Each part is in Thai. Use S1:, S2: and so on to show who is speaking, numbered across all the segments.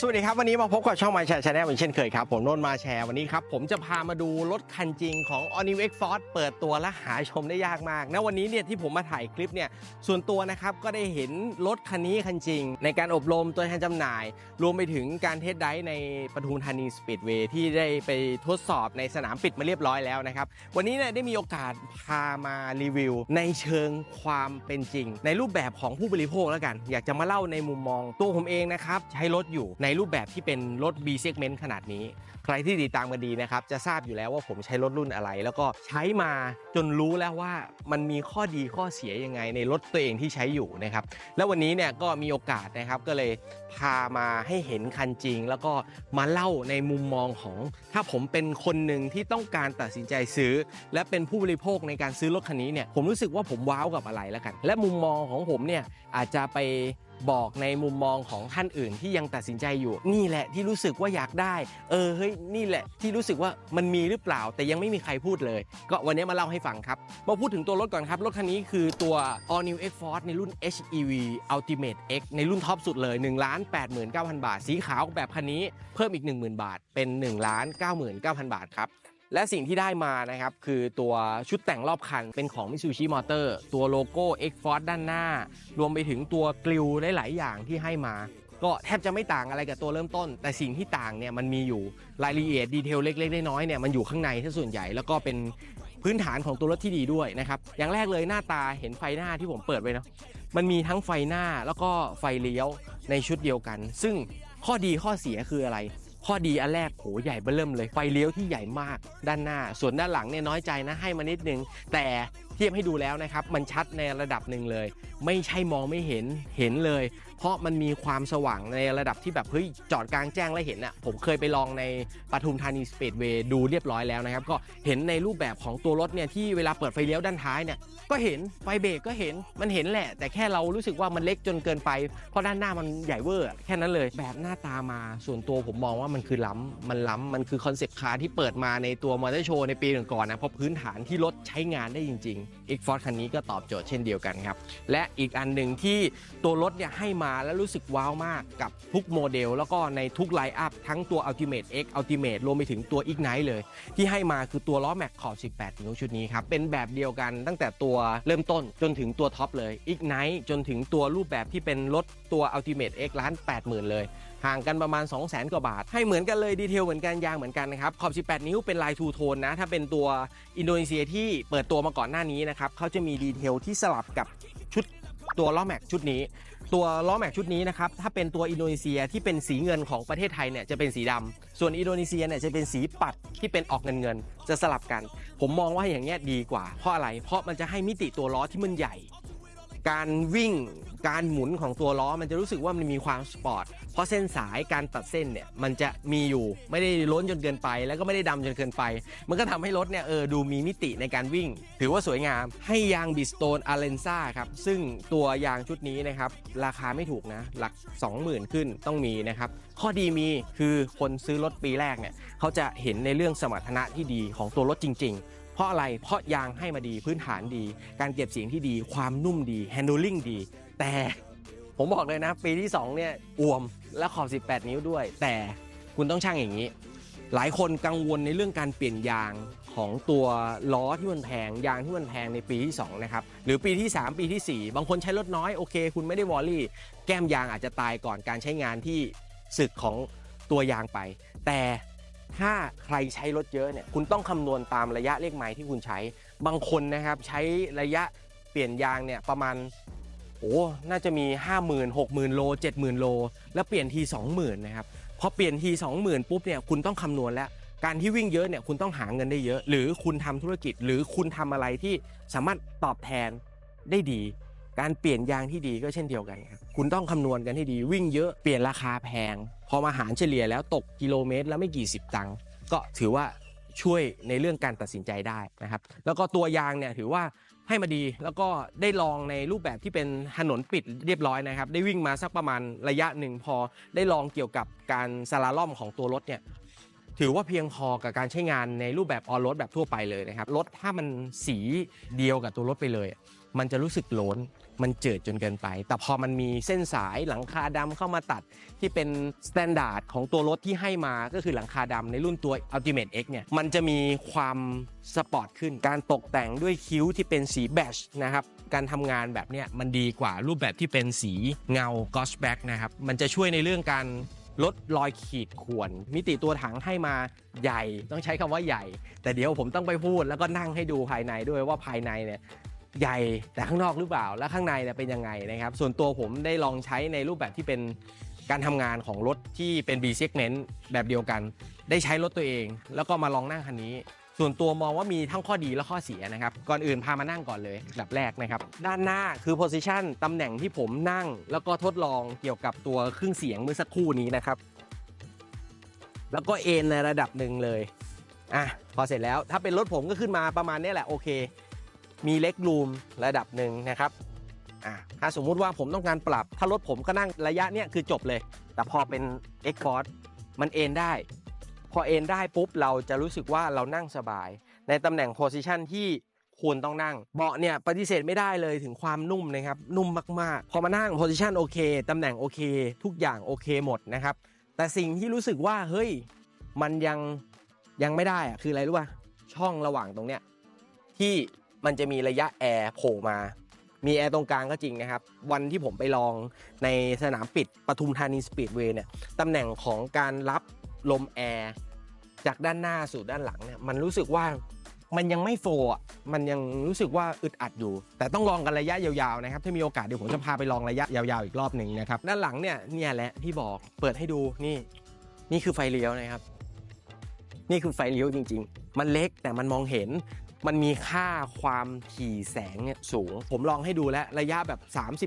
S1: สวัสดีครับ วันนี้มาพบกับช่องมาแชร์ชาแนลเหมือนเช่นเคยครับ ผมโนนท์มาแชร์วันนี้ครับ ผมจะพามาดูรถคันจริงของ o n i v x Force เปิดตัวและหาชมได้ยากมากนะวันนี้เนี่ยที่ผมมาถ่ายคลิปเนี่ยส่วนตัวนะครับก็ได้เห็นรถคันนี้คันจริง ในการอบรมตัวแทนจำหน่าย รวมไปถึงการเทสไดฟ์ในปทุมธานีสปีดเวย์ที่ได้ไปทดสอบในสนามปิดมาเรียบร้อยแล้วนะครับวันนี้เนี่ยได้มีโอกาสพามารีวิว ในเชิงความเป็นจริง ในรูปแบบของผู้บริโภคแล้วกัน อยากจะมาเล่าในมุมมองตัวผมเองนะครับใช้รถอยู่ในในรูปแบบที่เป็นรถ B segment ขนาดนี้ ใครที่ติดตามกันดีนะครับ จะทราบอยู่แล้วว่าผมใช้รถรุ่นอะไร แล้วก็ใช้มาจนรู้แล้วว่ามันมีข้อดีข้อเสียยังไงในรถตัวเองที่ใช้อยู่นะครับ แล้ววันนี้เนี่ยก็มีโอกาสนะครับก็เลยพามาให้เห็นคันจริง แล้วก็มาเล่าในมุมมองของ ถ้าผมเป็นคนหนึ่งที่ต้องการตัดสินใจซื้อ และเป็นผู้บริโภคในการซื้อรถคันนี้เนี่ยผมรู้สึกว่าผมว้าวกับอะไรแล้วกัน และมุมมองของผมเนี่ยอาจจะไป บอกในมุมมองของท่านอื่นที่ยังตัดสินใจอยู่ นี่แหละที่รู้สึกว่าอยากได้ เออเฮ้ยนี่แหละที่รู้สึกว่ามันมีหรือเปล่า แต่ยังไม่มีใครพูดเลย ก็วันนี้มาเล่าให้ฟังครับมาพูดถึงตัวรถก่อนครับรถคันนี้คือตัว All New X Force ในรุ่น HEV Ultimate X ในรุ่นท็อปสุดเลย 1 8 9 0 0 0 บาท สีขาวแบบคันนี้เพิ่มอีก 10,000 บาทเป็น 1 9 9 9 0 0 บาทครับ และสิ่งที่ได้มานะครับ คือตัวชุดแต่งรอบคันเป็นของ Mitsubishi Motor ตัวโลโก้ X Force ด้านหน้า รวมไปถึงตัวกลิวหลายๆอย่างที่ให้มา ก็แทบจะไม่ต่างอะไรกับตัวเริ่มต้น แต่สิ่งที่ต่างเนี่ยมันมีอยู่รายละเอียดดีเทลเล็กๆน้อยๆเนี่ยมันอยู่ข้างในซะส่วนใหญ่แล้วก็เป็นพื้นฐานของตัวรถที่ดีด้วยนะครับอย่างแรกเลยหน้าตาเห็นไฟหน้าที่ผมเปิดไว้เนาะมันมีทั้งไฟหน้าแล้วก็ไฟเลี้ยวในชุดเดียวกัน ซึ่งข้อดีข้อเสียคืออะไร ข้อดีอันแรกโหใหญ่เบื้อเริ่มเลย ไฟเลี้ยวที่ใหญ่มากด้านหน้า ส่วนด้านหลังเนี่ยน้อยใจนะให้มานิดนึง แต่เทียบให้ดูแล้วนะครับ มันชัดในระดับหนึ่งเลย ไม่ใช่มองไม่เห็นเห็นเลย เพราะมันมีความสว่างในระดับที่แบบเฮ้ยจอดกลางแจ้งแล้วเห็นอะผมเคยไปลองในปทุมธานีสเปดเวย์ดูเรียบร้อยแล้วนะครับ ก็เห็นในรูปแบบของตัวรถเนี่ยที่เวลาเปิดไฟเลี้ยวด้านท้ายเนี่ยก็เห็นไฟเบรกก็เห็นมันเห็นแหละ แต่แค่เรารู้สึกว่ามันเล็กจนเกินไป เพราะด้านหน้ามันใหญ่เวอร์แค่นั้นเลย แบบหน้าตามาส่วนตัวผมมองว่ามันคือล้ำมันล้ำมันคือคอนเซปต์คาร์ที่เปิดมาในตัวมอเตอร์โชว์ในปีก่อนๆนะเพราะพื้นฐานที่รถใช้งานได้จริงๆ X Force คันนี้ก็ตอบโจทย์เช่นเดียวกันครับและอีกอันหนึ่งที่ตัวรถเนี่ยให้มาแล้วรู้สึกว้าวมากกับทุกโมเดล แล้วก็ในทุกไลน์อัพทั้งตัว Ultimate X Ultimate รวมไปถึงตัว Ignite เลย ที่ให้มาคือตัวล้อแม็กขอบ 18 นิ้วชุดนี้ครับ เป็นแบบเดียวกันตั้งแต่ตัวเริ่มต้นจนถึงตัวท็อปเลย Ignite จนถึงตัวรูปแบบที่เป็นรถตัว Ultimate X ล้าน 80,000 เลยห่างกันประมาณ 2 0 0 0 0 0 กว่าบาท ให้เหมือนกันเลยดีเทลเหมือนกันยางเหมือนกันนะครับ ขอบ 18 นิ้วเป็นลายทูโทนนะ ถ้าเป็นตัวอินโดนีเซียที่เปิดตัวมาก่อนหน้านี้นะครับเขาจะมีดีเทลที่สลับกับชุด ตัวล้อแม็กชุดนี้ ตัวล้อแม็กชุดนี้นะครับถ้าเป็นตัวอินโดนีเซียที่เป็นสีเงินของประเทศไทยเนี่ยจะเป็นสีดำส่วนอินโดนีเซียเนี่ยจะเป็นสีปัดที่เป็นออกเงินเงินจะสลับกัน ผมมองว่าอย่างเงี้ยดีกว่าเพราะอะไร เพราะมันจะให้มิติตัวล้อที่มันใหญ่ การวิ่งการหมุนของตัวล้อมันจะรู้สึกว่ามันมีความสปอร์ต เพราะเส้นสายการตัดเส้นเนี่ยมันจะมีอยู่ไม่ได้ล้นจนเกินไป แล้วก็ไม่ได้ดำจนเกินไป มันก็ทำให้รถเนี่ยเออดูมีมิติในการวิ่ง ถือว่าสวยงามให้ยางบิสโตนอาเลนซ่าครับ ซึ่งตัวยางชุดนี้นะครับ ราคาไม่ถูกนะ หลัก 20,000 ขึ้นต้องมีนะครับ ข้อดีมีคือคนซื้อรถปีแรกเนี่ยเขาจะเห็นในเรื่องสมรรถนะที่ดีของตัวรถจริง ๆ เพราะอะไรเพราะยางให้มาดีพื้นฐานดี การเก็บเสียงที่ดี ความนุ่มดี handling ดี แต่ผมบอกเลยนะ ปีที่ 2 เนี่ยอ่วมและขอบ 18 นิ้วด้วย แต่คุณต้องช่างอย่างนี้ หลายคนกังวลในเรื่องการเปลี่ยนยางของตัวล้อที่มันแพงยางที่มันแพงในปีที่ 2 นะครับ หรือปีที่ 3 ปีทีสี่4 บางคนใช้รถน้อยโอเค คุณไม่ได้วอลลี่ แก้มยางอาจจะตายก่อนการใช้งานที่สึกของตัวยางไป แต่ ถ้าใครใช้รถเยอะเนี่ยคุณต้องคำนวณตามระยะเลขไมล์ที่คุณใช้ บางคนนะครับใช้ระยะเปลี่ยนยางเนี่ยประมาณโอ้น่าจะมี 5 0 0 0 0 6 0 0 0 โล 70,000 โล แล้วเปลี่ยนที 20,000 นะครับพอเปลี่ยนที20,000 ปุ๊บเนี่ยคุณต้องคำนวณแล้ว การที่วิ่งเยอะเนี่ยคุณต้องหาเงินได้เยอะ หรือคุณทำธุรกิจ หรือคุณทำอะไรที่สามารถตอบแทนได้ดี การเปลี่ยนยางที่ดีก็เช่นเดียวกันครับคุณต้องคำนวณกันให้ดีวิ่งเยอะเปลี่ยนราคาแพง พอมาหารเฉลี่ยแล้วตกกิโลเมตรแล้วไม่กี่สิบตังค์ก็ถือว่าช่วยในเรื่องการตัดสินใจได้นะครับ แล้วก็ตัวยางเนี่ยถือว่าให้มาดีแล้วก็ได้ลองในรูปแบบที่เป็นถนนปิดเรียบร้อยนะครับ ได้วิ่งมาสักประมาณระยะหนึ่งพอได้ลองเกี่ยวกับการสลาล่อมของตัวรถเนี่ย ถือว่าเพียงพอกับการใช้งานในรูปแบบออ r รถแบบทั่วไปเลยนะครับรถถ้ามันสีเดียวกับตัวรถไปเลย มันจะรู้สึกโลนมันเจิดจนเกินไป แต่พอมันมีเส้นสายหลังคาดำเข้ามาตัดที่เป็นสแตนดาร์ดของตัวรถที่ให้มาก็คือหลังคาดำในรุ่นตัว Ultimate X เนี่ยมันจะมีความสปอร์ตขึ้น การตกแต่งด้วยคิ้วที่เป็นสีแบชนะครับการทำงานแบบเนี้ยมันดีกว่ารูปแบบที่เป็นสีเงากอสแบ็กนะครับมันจะช่วยในเรื่องการ ลดรอยขีดข่วน มิติตัวถังให้มาใหญ่ ต้องใช้คำว่าใหญ่ แต่เดี๋ยวผมต้องไปพูดแล้วก็นั่งให้ดูภายในด้วยว่าภายในเนี่ยใหญ่แต่ข้างนอกหรือเปล่า และข้างในเนี่ยเป็นยังไงนะครับ ส่วนตัวผมได้ลองใช้ในรูปแบบที่เป็นการทำงานของรถที่เป็น B segment แบบเดียวกัน ได้ใช้รถตัวเอง แล้วก็มาลองนั่งคันนี้ ส่วนตัวมองว่ามีทั้งข้อดีและข้อเสียนะครับ ก่อนอื่นพามานั่งก่อนเลยอันดับแรกนะครับ ด้านหน้าคือ position ตำแหน่งที่ผมนั่ง แล้วก็ทดลองเกี่ยวกับตัวเครื่องเสียงเมื่อสักครู่นี้นะครับ แล้วก็เอนในระดับหนึ่งเลยอะพอเสร็จแล้วถ้าเป็นรถผมก็ขึ้นมาประมาณนี้แหละโอเค มีเล็กรูมระดับหนึ่งนะครับอะถ้าสมมุติว่าผมต้องการปรับ ถ้ารถผมก็นั่งระยะเนี้ยคือจบเลย แต่พอเป็น X Force มันเอนได้ อเอนได้ปุ๊บเราจะรู้สึกว่าเรานั่งสบาย ในตำแหน่งโพซิชันที่ควรต้องนั่ง เบาะเนี่ยปฏิเสธไม่ได้เลยถึงความนุ่มนะครับ นุ่มมากๆ พอมานั่งโพซิชันโอเคตำแหน่งโอเค ทุกอย่างโอเคหมดนะครับ แต่สิ่งที่รู้สึกว่าเฮ้ยมันยังยังไม่ได้อะคืออะไรรู้ป่ะช่องระหว่างตรงเนี้ยที่มันจะมีระยะแอร์โผล่มา มีแอร์ตรงกลางก็จริงนะครับ วันที่ผมไปลองในสนามปิดปทุมธานีสปีดเวย์เนี่ยตำแหน่งของการรับลมแอร์ จากด้านหน้าสู่ด้านหลังเนี่ยมันรู้สึกว่ามันยังไม่โฟร์อะมันยังรู้สึกว่าอึดอัดอยู่ แต่ต้องลองกันระยะยาวๆนะครับ ถ้ามีโอกาสเดี๋ยวผมจะพาไปลองระยะยาวๆอีกรอบหนึ่งนะครับ ด้านหลังเนี่ยเนี่ยแหละที่บอกเปิดให้ดูนี่ นี่คือไฟเลี้ยวนะครับ นี่คือไฟเลี้ยวจริง ๆ มันเล็กแต่มันมองเห็น มันมีค่าความถี่แสงเนี่ยสูง ผมลองให้ดูแล้วระยะแบบ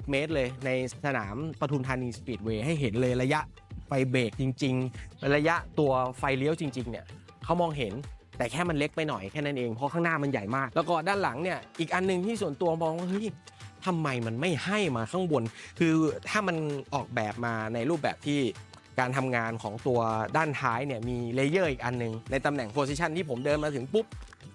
S1: 30 เมตรเลยในสนามปทุมธานีสปีดเวย์ให้เห็นเลยระยะ ฟเบรกจริง ๆ ระยะตัวไฟเลี้ยวจริง ๆ เนี่ยเขามองเห็นแต่แค่มันเล็กไปหน่อยแค่นั้นเองเพราะข้างหน้ามันใหญ่มาก แล้วก็ด้านหลังเนี่ยอีกอันหนึ่งที่ส่วนตัวมองว่าเฮ้ยทำไมมันไม่ให้มาข้างบน คือถ้ามันออกแบบมาในรูปแบบที่การทำงานของตัวด้านท้ายเนี่ยมีเลเยอร์อีกอันหนึง ในตำแหน่งโพซิชันที่ผมเดินมาถึงปุ๊บ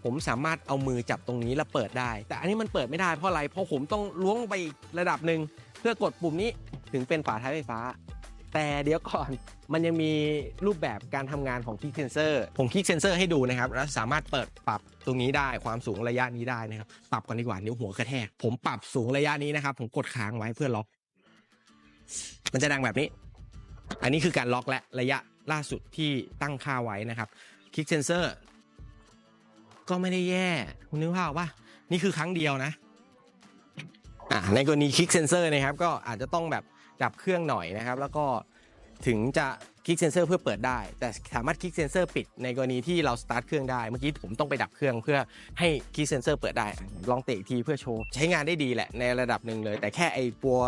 S1: ผมสามารถเอามือจับตรงนี้แล้วเปิดได้ แต่อันนี้มันเปิดไม่ได้เพราะอะไรเพราะผมต้องล้วงไปอีกระดับหนึ่งเพื่อกดปุ่มนี้ถึงเป็นฝาท้ายไฟฟ้า แต่เดี๋ยวก่อนมันยังมีรูปแบบการทำงานของคลิกเซนเซอร์ผมคลิกเซนเซอร์ให้ดูนะครับแล้วสามารถเปิดปรับตรงนี้ได้ความสูงระยะนี้ได้นะครับ ปรับก่อนดีกว่านิ้วหัวกระแทกผมปรับสูงระยะนี้นะครับ ผมกดค้างไว้เพื่อล็อก มันจะดังแบบนี้ อันนี้คือการล็อกและระยะล่าสุดที่ตั้งค่าไว้นะครับคลิกเซนเซอร์ก็ไม่ได้แย่คุณนึกภาพว่านี่คือครั้งเดียวนะอ่าในกรณีคลิกเซนเซอร์นะครับ ก็อาจจะต้องแบบ ดับเครื่องหน่อยนะครับ แล้วก็ถึงจะ คลิกเซนเซอร์เพื่อเปิดได้ แต่สามารถคลิกเซนเซอร์ปิดในกรณีที่เราสตาร์ทเครื่องได้ เมื่อกี้ผมต้องไปดับเครื่องเพื่อให้คลิกเซนเซอร์เปิดได้ ลองเตะอีกทีเพื่อโชว์ ใช้งานได้ดีแหละในระดับหนึ่งเลย แต่แค่ไอตัว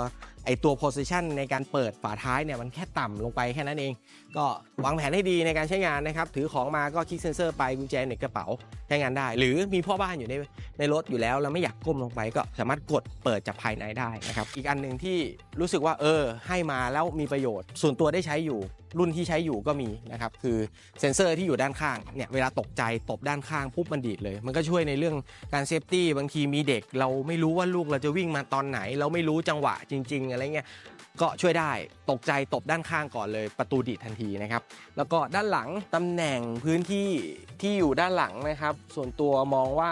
S1: ไอตัว position ในการเปิดฝาท้ายเนี่ยมันแค่ต่ำลงไปแค่นั้นเอง ก็วางแผนให้ดีในการใช้งานนะครับ ถือของมาก็คลิกเซนเซอร์ไปกุญแจในกระเป๋าใช้งานได้ หรือมีพ่อบ้านอยู่ในในรถอยู่แล้วแล้วไม่อยากก้มลงไปก็สามารถกดเปิดจากภายในได้นะครับ อีกอันหนึ่งที่รู้สึกว่าเออให้มาแล้วมีประโยชน์ ส่วนตัวได้ใช้อยู่ รุ่นที่ใช้อยู่ก็มีนะครับคือเซ็นเซอร์ที่อยู่ด้านข้างเนี่ยเวลาตกใจตบด้านข้างปุ๊บมันดีดเลย มันก็ช่วยในเรื่องการเซฟตี้บางทีมีเด็ก เราไม่รู้ว่าลูกเราจะวิ่งมาตอนไหน เราไม่รู้จังหวะจริง ๆ อะไรเงี้ยก็ช่วยได้ตกใจตบด้านข้างก่อนเลยประตูดีดทันทีนะครับ แล้วก็ด้านหลังตำแหน่งพื้นที่ที่อยู่ด้านหลังนะครับ ส่วนตัวมองว่า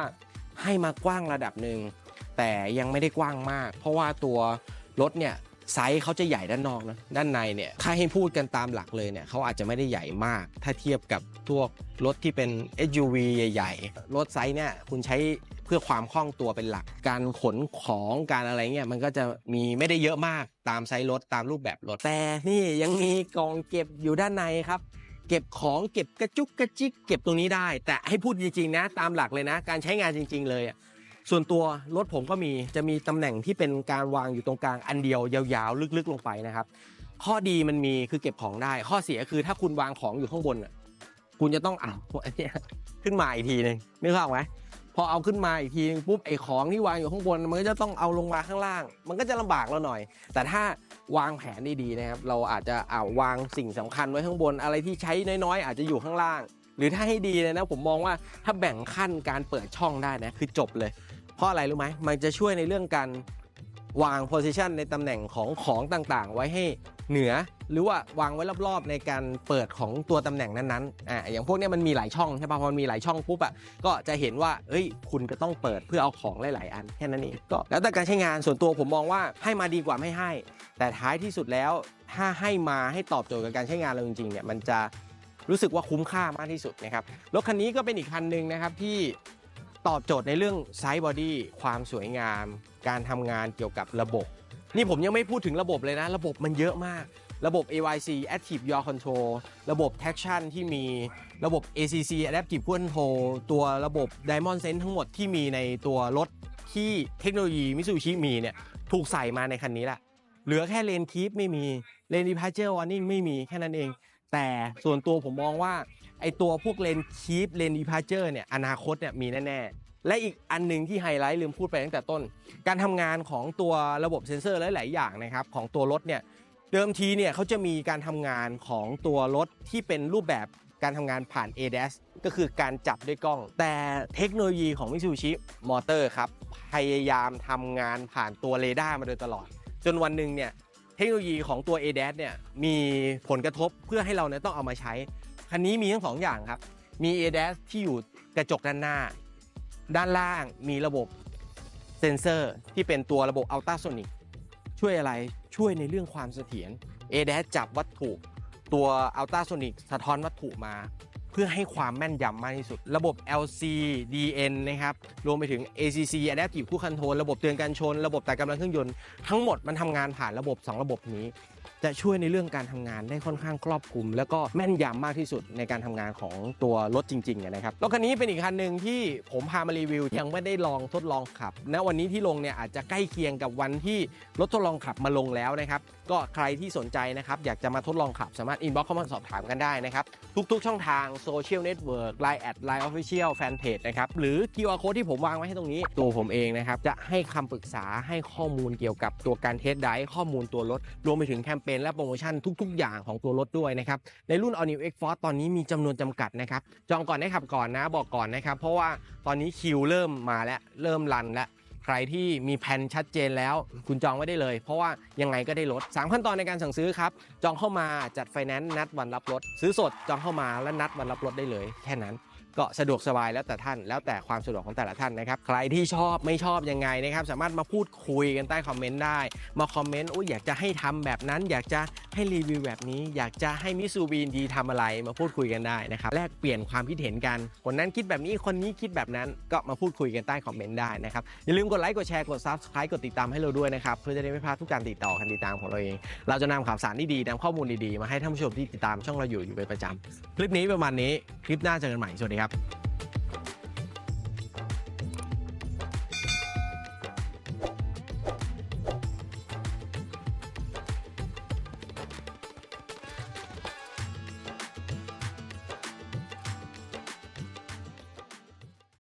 S1: ให้มากว้างระดับหนึ่งแต่ยังไม่ได้กว้างมาก เพราะว่าตัวรถเนี่ย ไซส์เขาจะใหญ่ด้านนอกนะด้านในเนี่ยถ้าให้พูดกันตามหลักเลยเนี่ยเขาอาจจะไม่ได้ใหญ่มาก ถ้าเทียบกับพวกรถที่เป็น SUV ใหญ่ๆ รถไซส์เนี่ยคุณใช้เพื่อความคล่องตัวเป็นหลัก การขนของการอะไรเงี้ยมันก็จะมีไม่ได้เยอะมากตามไซส์รถตามรูปแบบรถแต่นี่ยังมีกองเก็บอยู่ด้านในครับเก็บของเก็บกระจุกกระจิกเก็บตรงนี้ได้ แต่ให้พูดจริงๆนะ ตามหลักเลยนะ การใช้งานจริง ๆ เลยอะ ส่วนตัวรถผมก็มีจะมีตำแหน่งที่เป็นการวางอยู่ตรงกลางอันเดียวยาวๆลึกๆลงไปนะครับ ข้อดีมันมีคือเก็บของได้ ข้อเสียคือถ้าคุณวางของอยู่ข้างบนอะคุณจะต้องอ่าวอันเนี้ยขึ้นมาอีกทีหนึ่งนึกภาพไหมพอเอาขึ้นมาอีกทีนึงปุ๊บไอ้ของที่วางอยู่ข้างบนมันก็จะต้องเอาลงมาข้างล่าง มันก็จะลำบากเราหน่อย แต่ถ้าวางแผนด้ดีนะครับ เราอาจจะอ่าวางสิ่งสำคัญไว้ข้างบนอะไรที่ใช้น้อยๆ อาจจะอยู่ข้างล่าง หรือถ้าให้ดีเลยนะ ผมมองว่าถ้าแบ่งขั้นการเปิดช่องได้นะคือจบเลย เพราะอะไรรู้ไหมมันจะช่วยในเรื่องการวาง position ในตำแหน่งของของต่างๆ ไว้ให้เหนือ หรือว่าวางไว้รอบๆ ในการเปิดของตัวตำแหน่งนั้นๆอ่าอย่างพวกนี้มันมีหลายช่องใช่ปะพอมันมีหลายช่องปุ๊บอะก็จะเห็นว่าเอ้ย คุณก็ต้องเปิดเพื่อเอาของหลายๆ อันแค่นั้นเองก็แล้วแต่การใช้งานส่วนตัวผมมองว่าให้มาดีกว่าไม่ให้ แต่ท้ายที่สุดแล้วถ้าให้มาให้ตอบโจทย์กับการใช้งานเราจริงๆเนี่ยมันจะรู้สึกว่าคุ้มค่ามากที่สุดนะครับรถคันนี้ก็เป็นอีกคันหนึ่งนะครับที่ ตอบโจทย์ในเรื่องไซส์บอดี้ความสวยงาม การทำงานเกี่ยวกับระบบ นี่ผมยังไม่พูดถึงระบบเลยนะ ระบบมันเยอะมาก ระบบ AYC Active Yaw Control ระบบ Traction ที่มีระบบ ACC Adaptive Cruise Control ตัวระบบ Diamond Sense ทั้งหมดที่มีในตัวรถที่เทคโนโลยีมิซูชิมีเนี่ยถูกใส่มาในคันนี้แหละเหลือแค่เลนคีปไม่มีเลน departure warning ไม่มีแค่นั้นเอง แต่ส่วนตัวผมมองว่า ไอตัวพวกเลนคีปเลน departure เนี่ยอนาคตเนี่ยมีแน่ๆ และอีกอันหนึ่งที่ไฮไลท์ลืมพูดไปตั้งแต่ต้น การทำงานของตัวระบบเซ็นเซอร์หลาย ๆ อย่างนะครับของตัวรถเนี่ยเดิมทีเนี่ยเขาจะมีการทำงานของตัวรถที่เป็นรูปแบบการทำงานผ่าน ADAS ก็คือการจับด้วยกล้อง แต่เทคโนโลยีของ Mitsubishi Motor ครับพยายามทำงานผ่านตัวเรดาร์มาโดยตลอด จนวันหนึ่งเนี่ยเทคโนโลยีของตัว ADAS เนี่ยมีผลกระทบเพื่อให้เราเนี่ยต้องเอามาใช้ คันนี้มีทั้งสองอย่างครับ มี ADAS ที่อยู่กระจกด้านหน้า ด้านล่างมีระบบเซ็นเซอร์ที่เป็นตัวระบบ Ultrasonic ช่วยอะไรช่วยในเรื่องความเสถียร ADAS จับวัตถุตัว Ultrasonic สะท้อนวัตถุมา เพื่อให้ความแม่นยำมากที่สุด ระบบ LC DN นะครับ รวมไปถึง ACC Adaptive Cruise Control ระบบเตือนการชน ระบบแตัดกำลังเครื่องยนต์ ทั้งหมดมันทำงานผ่านระบบ 2 ระบบนี้ จะช่วยในเรื่องการทำงานได้ค่อนข้างครอบคลุม แล้วก็แม่นยำมากที่สุดในการทำงานของตัวรถจริงๆนะครับรถคันนี้เป็นอีกคันหนึ่งที่ผมพามารีวิวยังไม่ได้ลองทดลองขับณวันนี้ที่ลงเนี่ยอาจจะใกล้เคียงกับวันที่รถทดลองขับมาลงแล้วนะครับก็ใครที่สนใจนะครับอยากจะมาทดลองขับสามารถอินบ็อกเข้ามาสอบถามกันได้นะครับทุกๆ ช่องทางโซเชียลเน็ตเวิร์กไลน์แอดไลน์ออฟฟิเชียลแฟนเพจนะครับหรือ QR code ที่ผมวางไว้ให้ตรงนี้ตัวผมเองนะครับจะให้คำปรึกษาให้ข้อมูลเกี่ยวกับตัวการเทสไดข้อมูลตัวรถรวมไปถึงแคมเปญและโปรโมชั่นทุก ๆ อย่างของตัวรถด้วยนะครับ ในรุ่น All New X Force ตอนนี้มีจำนวนจำกัดนะครับ จองก่อนได้ขับก่อนนะบอกก่อนนะครับ เพราะว่าตอนนี้คิวเริ่มมาแล้ว เริ่มรันแล้วใครที่มีแผนชัดเจนแล้วคุณจองไว้ได้เลย เพราะว่ายังไงก็ได้รถ3ขั้นตอนในการสั่งซื้อครับ จองเข้ามาจัดไฟแนนซ์นัดวันรับรถ ซื้อสดจองเข้ามาแล้วนัดวันรับรถได้เลย แค่นั้น ก็สะดวกสบายแล้วแต่ท่าน แล้วแต่ความสะดวกของแต่ละท่านนะครับ ใครที่ชอบไม่ชอบยังไงนะครับ สามารถมาพูดคุยกันใต้คอมเมนต์ได้ มาคอมเมนต์อุ้ยอยากจะให้ทำแบบนั้น อยากจะให้รีวิวแบบนี้ อยากจะให้มิซูบีนดีทำอะไร มาพูดคุยกันได้นะครับ แลกเปลี่ยนความคิดเห็นกัน คนนั้นคิดแบบนี้ คนนี้คิดแบบนั้น ก็มาพูดคุยกันใต้คอมเมนต์ได้นะครับ อย่าลืมกดไลค์ กดแชร์ กด subscribe กดติดตามให้เราด้วยนะครับ เพื่อจะได้ไม่พลาดทุกการติดต่อการติดตามของเราเอง เราจะนำข่าวสารดีๆนำข้อมูลดีๆ มาให้ท่านผู้ชมที่ติดตามช่องเราอยู่อยู่เป็นประจำคลิปนี้ประมาณนี้ คลิปหน้าเจอกันใหม่ สวัสดีครับ